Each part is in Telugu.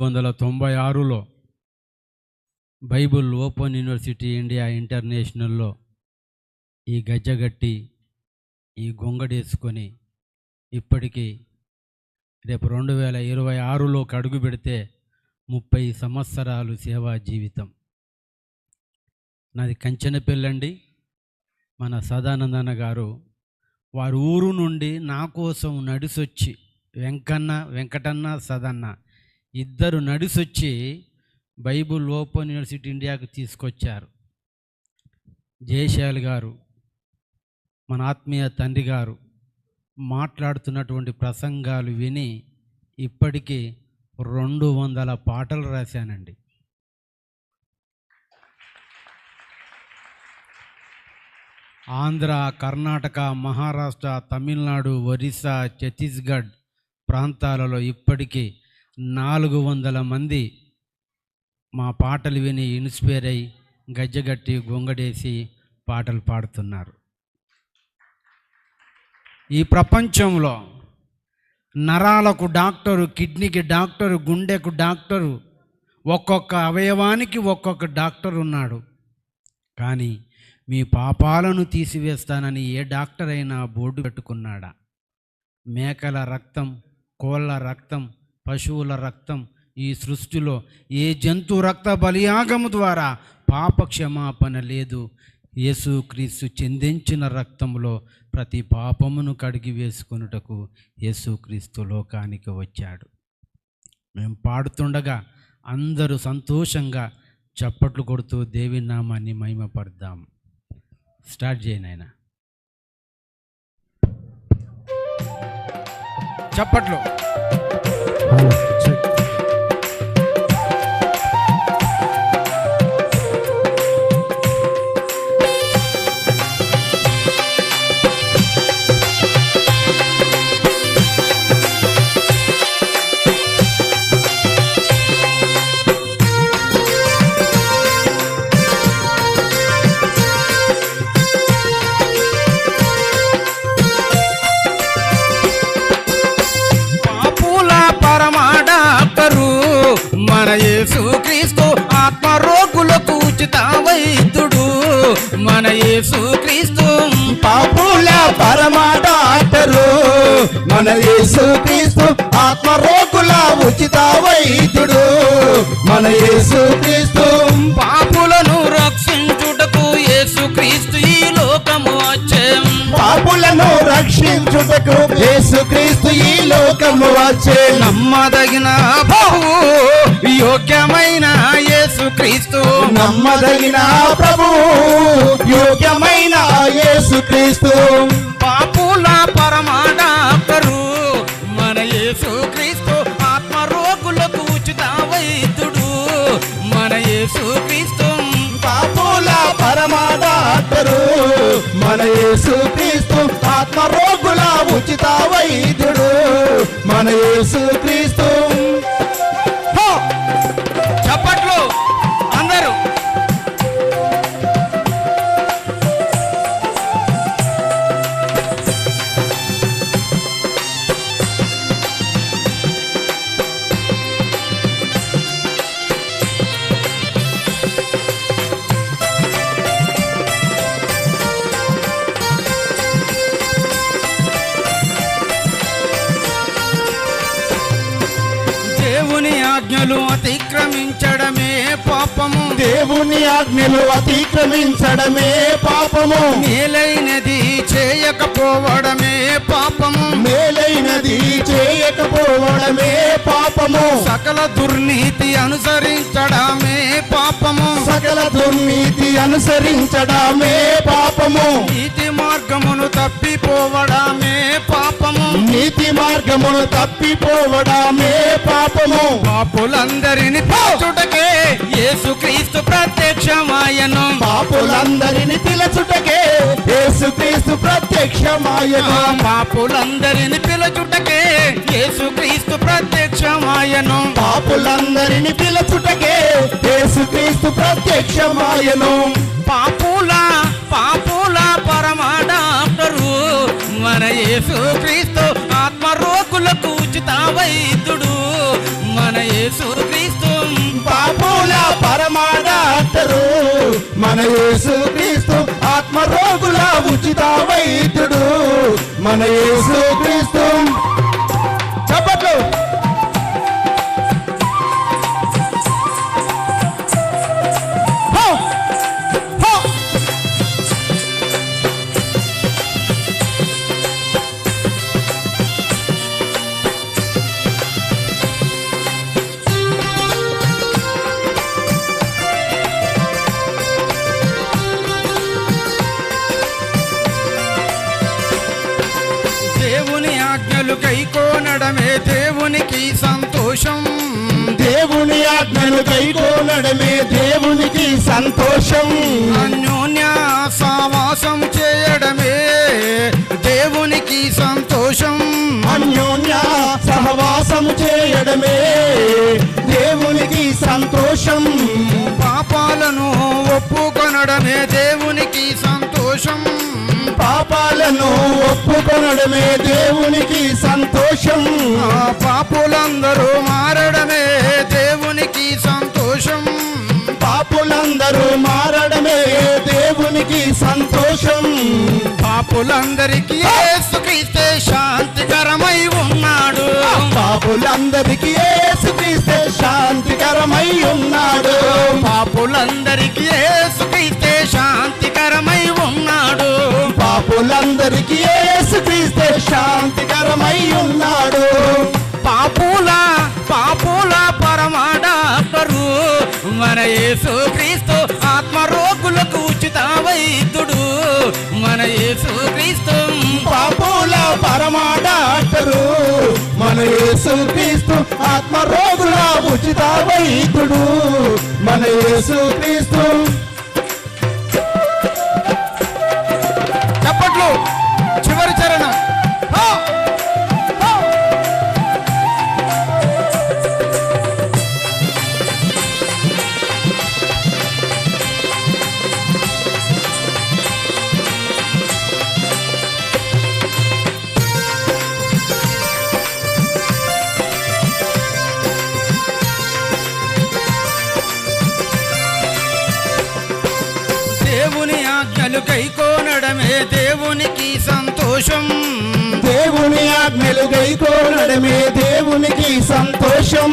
వందల తొంభై ఆరులో బైబుల్ ఓపెన్ యూనివర్సిటీ ఇండియా ఇంటర్నేషనల్లో ఈ గజ్జగట్టి ఈ గొంగడేసుకొని ఇప్పటికీ రేపు రెండు వేల ఇరవై ఆరులోకి అడుగు పెడితే ముప్పై సంవత్సరాలు సేవా జీవితం. నాది కంచెన పెళ్ళండి మన సదానందన్న గారు వారి ఊరు నుండి నా కోసం నడిసొచ్చి వెంకన్న వెంకటన్న సదన్న ఇద్దరు నడిసొచ్చి బైబుల్ ఓపెన్ యూనివర్సిటీ ఇండియాకు తీసుకొచ్చారు. జయశాల్ గారు మన ఆత్మీయ తండ్రి గారు మాట్లాడుతున్నటువంటి ప్రసంగాలు విని ఇప్పటికీ రెండు వందల పాటలు రాశానండి. ఆంధ్ర కర్ణాటక మహారాష్ట్ర తమిళనాడు ఒరిస్సా ఛత్తీస్గఢ్ ప్రాంతాలలో ఇప్పటికీ నాలుగు వందల మంది మా పాటలు విని ఇన్స్పైర్ అయి గజ్జగట్టి గొంగడేసి పాటలు పాడుతున్నారు. ఈ ప్రపంచంలో నరాలకు డాక్టరు కిడ్నీకి డాక్టరు గుండెకు డాక్టరు ఒక్కొక్క అవయవానికి ఒక్కొక్క డాక్టర్ ఉన్నాడు. కానీ మీ పాపాలను తీసివేస్తానని ఏ డాక్టర్ అయినా బోర్డు పెట్టుకున్నాడా? మేకల రక్తం కోళ్ళ రక్తం పశువుల రక్తం ఈ సృష్టిలో ఏ జంతు రక్త బలియాగము ద్వారా పాప క్షమాపణ లేదు యేసుక్రీస్తు చెందించిన రక్తంలో ప్రతి పాపమును కడిగి వేసుకొనుటకు యేసుక్రీస్తు లోకానికి వచ్చాడు. మేము పాడుతుండగా అందరూ సంతోషంగా చప్పట్లు కొడుతూ దేవి నామాన్ని మహిమపడదాం స్టార్ట్ చేయను ఆయన చప్పట్లు పాపుల మన యేసు క్రీస్తు పాపుల పరమాడాటరు మన యేసు క్రీస్తు ఆత్మరోగుల ఉచిత వైద్యుడు. మన యేసు క్రీస్తు పాపులను రక్షించుటకు యేసు క్రీస్తు ఈ లోకము వచ్చేం. పాపులను రక్షించుటకు యేసు క్రీస్తు ఈ లోకము వచ్చే. నమ్మదగిన ప్రభువు యోగ్యమైన యేసు క్రీస్తు నమ్మదగిన ప్రభు యోగ్యమైన యేసు క్రీస్తు పాపుల పరమాడాక్టరు మన యేసు క్రీస్తు ఆత్మరోగులకు ఉచిత వైద్యుడు. మన యేసు క్రీస్తు పాపుల పరమాడాటరు మన యేసు దేవుని ఆజ్ఞలు అతిక్రమించడమే. పాపము. దేవుని ఆజ్ఞలు అతిక్రమించడమే పాపము. మేలైనది చేయకపోవడమే పాపము. మేలైనది చేయకపోవడమే పాపము. సకల దుర్నీతి అనుసరించడమే పాపము. సకల దుర్నీతి అనుసరించడమే పాపము. నీతి మార్గమును తప్పిపోవడమే పాపము. నీతి మార్గమును తప్పిపోవడమే పాపము. పాపులందరిని పిలుచుటకే యేసుక్రీస్తు ప్రత్యక్షమాయను. పాపులందరిని పిలచుటకే యేసుక్రీస్తు ప్రత్యక్షమాయను. పాపులందరిని పిలుచుటకే యేసుక్రీస్తు ప్రత్యక్షమాయను. పాపులందరిని పిలచుటకే యేసుక్రీస్తు ప్రత్యక్షమాయను. పాపుల పాపుల పరమా డాక్టరు మన యేసుక్రీస్తు ఆత్మరోగులకు ఉచిత వైద్యుడు మన రోగుల పరమా మన యేసు క్రీస్తు ఆత్మ రోగుల ఉచిత వైద్యుడు. మన యేసు కైకోనడమే దేవునికి సంతోషం. అన్యోన్య సావాసం చేయడమే దేవునికి సంతోషం. అన్యోన్య సహవాసము చేయడమే దేవునికి సంతోషం. పాపాలను ఒప్పుకొనడమే దేవునికి సంతోషం. పాపాలను ఒప్పుకొనడమే దేవునికి సంతోషం. పాపులందరూ మారడమే దేవునికి సంతోషం. పాపులందరూ మారడమే దేవునికి సంతోషం. పాపులందరికీ యేసుక్రీస్తే శాంతికరమై ఉన్నాడు. పాపులందరికీ యేసుక్రీస్తే శాంతికరమై ఉన్నాడు. పాపులందరికీ యేసుక్రీస్తే శాంతికరమై ఉన్నాడు. పాపులందరికీ యేసుక్రీస్తే శాంతికరమై ఉన్నాడు. మన యేసుక్రీస్తు ఆత్మరోగులకు ఉచిత వైద్యుడు మన యేసుక్రీస్తు పాపుల పరమా డాక్టరు మన యేసుక్రీస్తు ఆత్మ రోగుల ఉచిత వైద్యుడు మన యేసు క్రీస్తు దేవునికి సంతోషం. దేవుని ఆజ్ఞలు గైకోనడమే దేవునికి సంతోషం.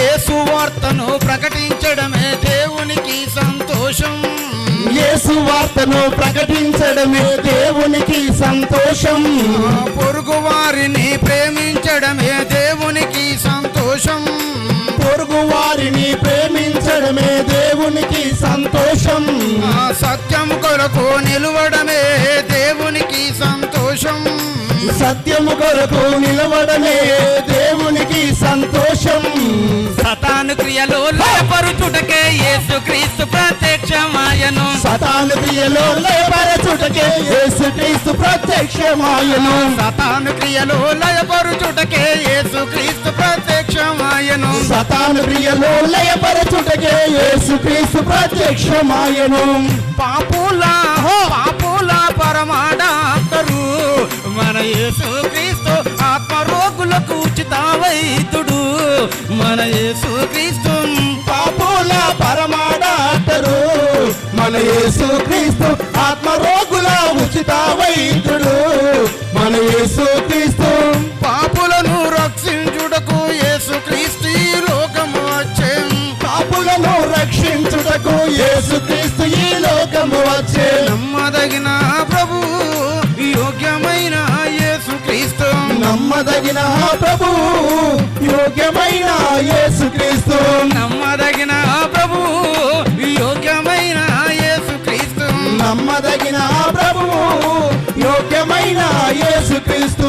యేసు వార్తను ప్రకటించడమే దేవునికి సంతోషం. యేసు వార్తను ప్రకటించడమే దేవునికి సంతోషం. పొరుగు వారిని ప్రేమించడమే దేవునికి ప్రేమించడమే దేవునికి సంతోషం. సత్యం కొరకు నిలవడమే దేవునికి సంతోషం. సత్యము కొరకు నిలవడమే దేవునికి సంతోషం. సతాను క్రియలో లేపరుచుటకే యేసుక్రీస్తు ప్రత్యక్షమాయను. సతాను క్రియలో లేబరచుటకే యేసుక్రీస్తు ప్రత్యక్షమాయను. సతాను క్రియలో లయపరుచుటకే యేసుక్రీస్తు ప్రత్యక్షమాయను. సతాను క్రియలో లయపరచుటకే యేసుక్రీస్తు ప్రత్యక్షమాయను. పాపుల పాపుల పరమా డాక్టరు మన యేసుక్రీస్తు ఆత్మరోగులకు ఉచిత వైద్యుడు మన యేసుక్రీస్తు పాపుల పరమా డాక్టరు మన యేసుక్రీస్తు ఆత్మ రోగుల ఉచిత వైద్యుడు మన యేసుక్రీస్తు రక్షించుటకు యేసుక్రీస్తు ఈ లోకము వచ్చే. నమ్మదగిన ప్రభు యోగ్యమైన యేసుక్రీస్తు. నమ్మదగిన ప్రభు యోగ్యమైన యేసుక్రీస్తు. నమ్మదగిన ప్రభు యోగ్యమైన యేసుక్రీస్తు. నమ్మదగిన ప్రభు యోగ్యమైన యేసుక్రీస్తు.